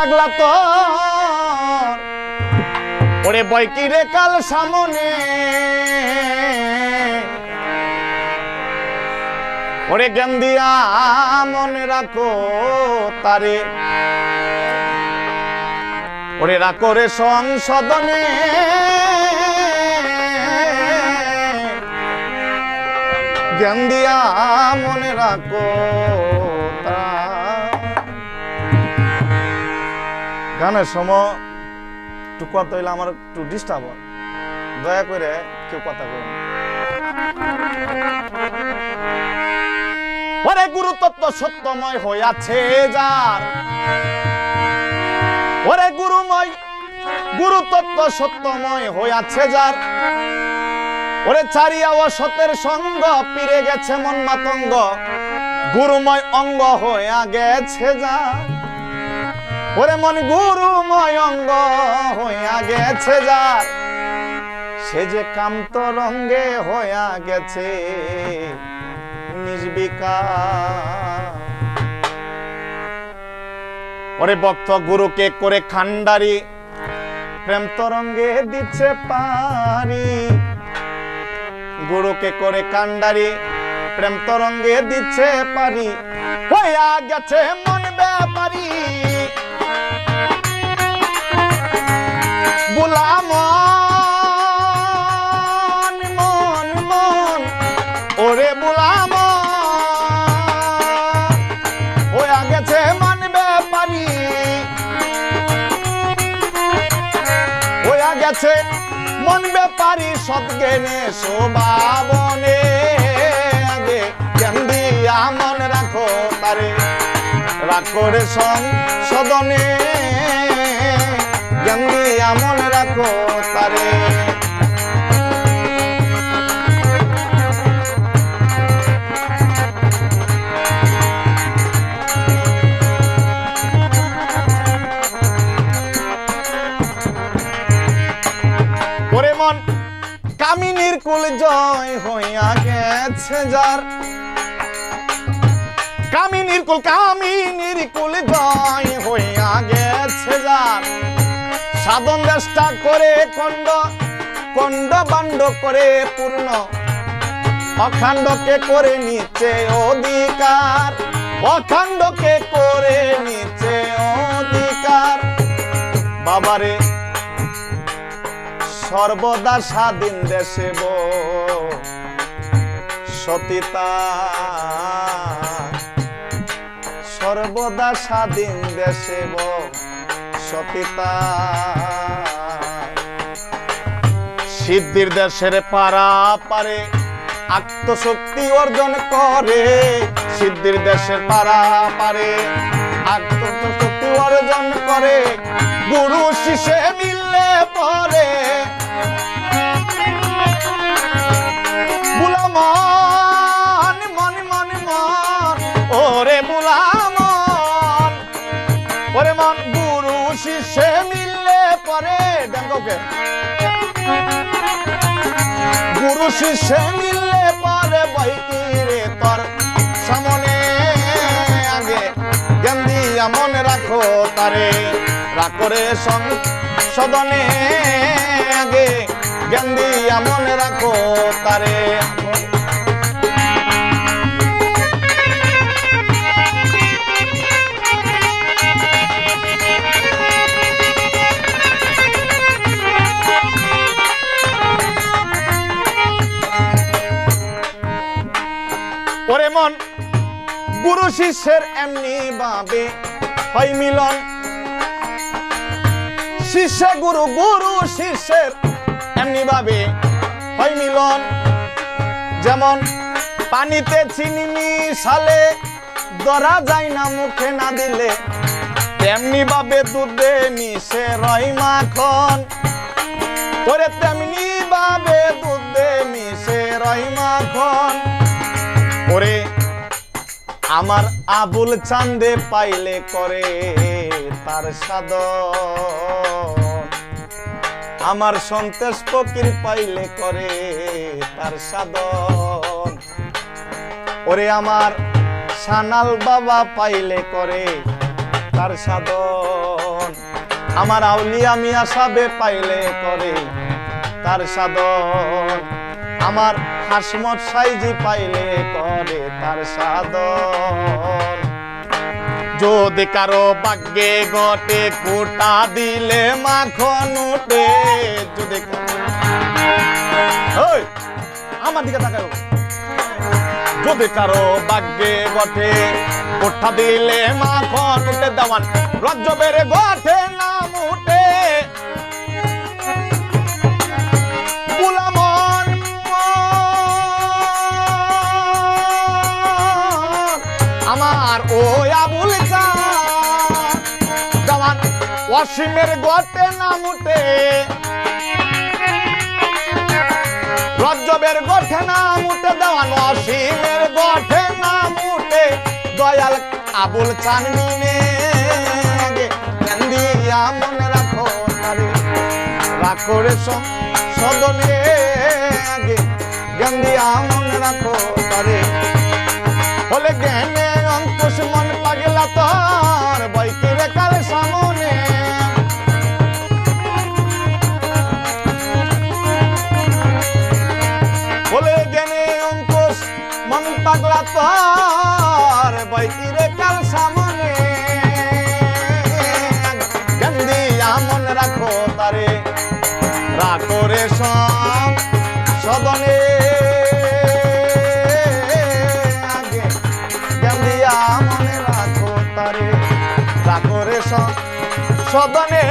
পাগলা তো ওরে বই কি রে কাল সামনে? ওরে জ্ঞান দিয়া মনে রাখো তারে। ওরে রাখো রে সংশোধনে। জ্ঞান দিয়া মনে রাখো তা- গানের সময় একটু হইলে আমার একটু ডিস্টার্ব হয়। দয়া করে কেউ কথা গুরুতত্ত্ব সত্যময় হইয়াছে যার। ওরে গুরুময় সত্যময় হইয়াছে যার। ওরে চারিয়া সঙ্গ পিরে গেছে মন মাতঙ্গ। গুরুময় অঙ্গ হইয়া গেছে যার। ওরে মন গুরুময় অঙ্গ হইয়া গেছে যার। সে যে কান্ত রঙ্গে হইয়া গেছে ওরে ভক্ত গুরুকে করে খান্ডারি প্রেম তরঙ্গে দিচ্ছে পারি। গুরুকে করে কান্ডারি প্রেম তরঙ্গে দিচ্ছে পারি। হইয়া গেছে মন ব্যাপারি। গেছে মন ব্যাপারি সৎজ্ঞানে শোভাবনে দিয়া মন রাখো তারে। রাখো রে সদনে জ্ঞান দিয়া মন রাখো তারে। জয় হইয়া গেছে যার। কামিনীর কুল কামিনীর কুল জয় হইয়া গেছে যার। সাধন চেষ্টা করে কণ্ড কণ্ড বাণ্ড করে পূর্ণ। অখণ্ডকে করে নিচে অধিকার। অখণ্ডকে করে নিচে অধিকার। বাবারে সর্বদা স্বাধীন দেশে সতীতা, সর্বদা স্বাধীন দেশে সতীতা, সিদ্ধির দেশের পারা পারে আত্মশক্তি অর্জন করে। সিদ্ধির দেশের পারা পারে আত্মশক্তি অর্জন করে। গুরু শিষে মিললে পরে মন গুরু শিষ্যে মিললে পরে দেখোকে গুরু শিষ্যে মিললে পরে বৈকিরে তোর। সামনে আগে জ্ঞান দিয়া রাখো তারে। রাখো রে সংশোধনে আগে জ্ঞান দিয়া রাখো তারে। ওরে মন, গুরু শিষ্যের এমনি ভাবে হয় মিলন। শিষ্য গুরু গুরু শিষ্যের এমনি ভাবে হয় মিলন। যেমন পানিতে চিনি মিশালে ধরা যায় না মুখে না দিলে, তেমনি ভাবে দুধে মিশে রয় মাখন। ওরে তেমনি ওরে আমার আবুল চান্দে পাইলে করে তার সাধন। আমার সন্তেষ ফকির পাইলে করে তার সাধন। ওরে আমার সানাল বাবা পাইলে করে তার সাধন। আমার আউলিয়া মিয়া সাবে পাইলে করে তার সাধন। আমার হাসমত সাইজি পাইলে করে তার সাধন যদি কারও ভাগ্যে গটে কোটা দিলে মাখন উঠে। যদি আমার দিকে তাকাও। যদি কারও ভাগ্যে গঠে কোঠা দিলে মাখন উঠে দেওয়ান। রজ্জ বেড়ে গঠে নাম আমার ও আবুল চান দেওয়ান অসীমের গটে নাম উঠে রজ্জবের গঠে না মুটে দেওয়ান অসীমের গঠে না মুটে। দয়াল আবুল চান মিনে দিয়া মনে রাখো তারে রাখো রে সদনে আগে জ্ঞান মনে রাখো তারে বলে তোর বৈতির কাল সামনে। বলে জ্ঞানে অঙ্কুশ মন পাগলা তোর বৈকিরে সদনে